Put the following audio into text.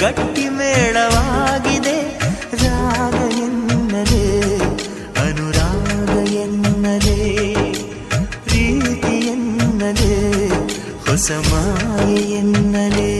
ಗಟ್ಟಿ ಮೇಳವಾಗಿದೆ. ರಾಗ ಎನ್ನಲೇ ಅನುರಾಗ ಎನ್ನಲೇ ಪ್ರೀತಿ ಎನ್ನಲೇ ಹೊಸ ಮಾಯೆ ಎನ್ನಲೇ